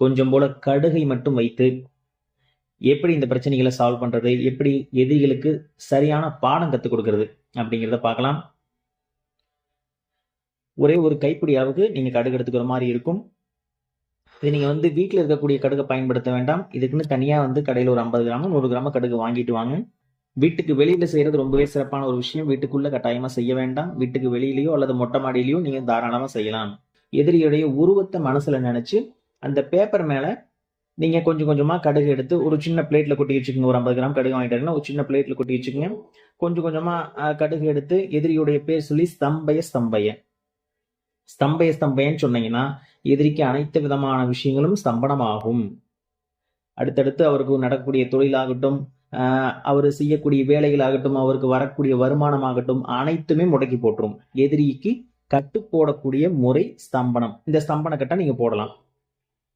கொஞ்சம் போல கடுகை மட்டும் வைத்து எப்படி இந்த பிரச்சனைகளை சால்வ் பண்றது எப்படி எதிரிகளுக்கு சரியான பாடம் கற்றுக் கொடுக்கறது அப்படிங்கிறத பார்க்கலாம். ஒரே ஒரு கைப்பிடி அளவுக்கு நீங்க கடுகு எடுத்துக்கிற மாதிரி இருக்கும். இது நீங்க வந்து வீட்டில் இருக்கக்கூடிய கடுகை பயன்படுத்த வேண்டாம். இதுக்குன்னு தனியா வந்து கடையில் ஒரு ஐம்பது கிராம் நூறு கிராம் கடுகு வாங்கிட்டு வாங்க. வீட்டுக்கு வெளியில செய்யறது ரொம்பவே சிறப்பான ஒரு விஷயம். வீட்டுக்குள்ள கட்டாயமா செய்ய வேண்டாம். வீட்டுக்கு வெளியிலயோ அல்லது மொட்டை மாடியிலயோ நீங்க தாராளமா செய்யலாம். எதிரியுடைய உருவத்தை மனசுல நினைச்சு அந்த பேப்பர் மேலே நீங்கள் கொஞ்சம் கொஞ்சமாக கடுகு எடுத்து ஒரு சின்ன பிளேட்டில் கொட்டி வச்சுக்கோங்க. ஒரு ஐம்பது கிராம் கடுகு வாங்கிட்டாருன்னா ஒரு சின்ன பிளேட்டில் கொட்டி வச்சுக்கோங்க. கொஞ்சம் கொஞ்சமாக கடுகு எடுத்து எதிரியுடைய பேர் சொல்லி ஸ்தம்பய ஸ்தம்பய. ஸ்தம்பய ஸ்தம்பயன்னு சொன்னீங்கன்னா எதிரிக்கு அனைத்து விதமான விஷயங்களும் ஸ்தம்பனமாகும். அடுத்தடுத்து அவருக்கு நடக்கக்கூடிய தொழிலாகட்டும் அவர் செய்யக்கூடிய வேலைகளாகட்டும் அவருக்கு வரக்கூடிய வருமானமாகட்டும் அனைத்துமே முடக்கி போட்டுரும். எதிரிக்கு கட்டு போடக்கூடிய முறை ஸ்தம்பனம். இந்த ஸ்தம்பன கட்டை நீங்கள் போடலாம்.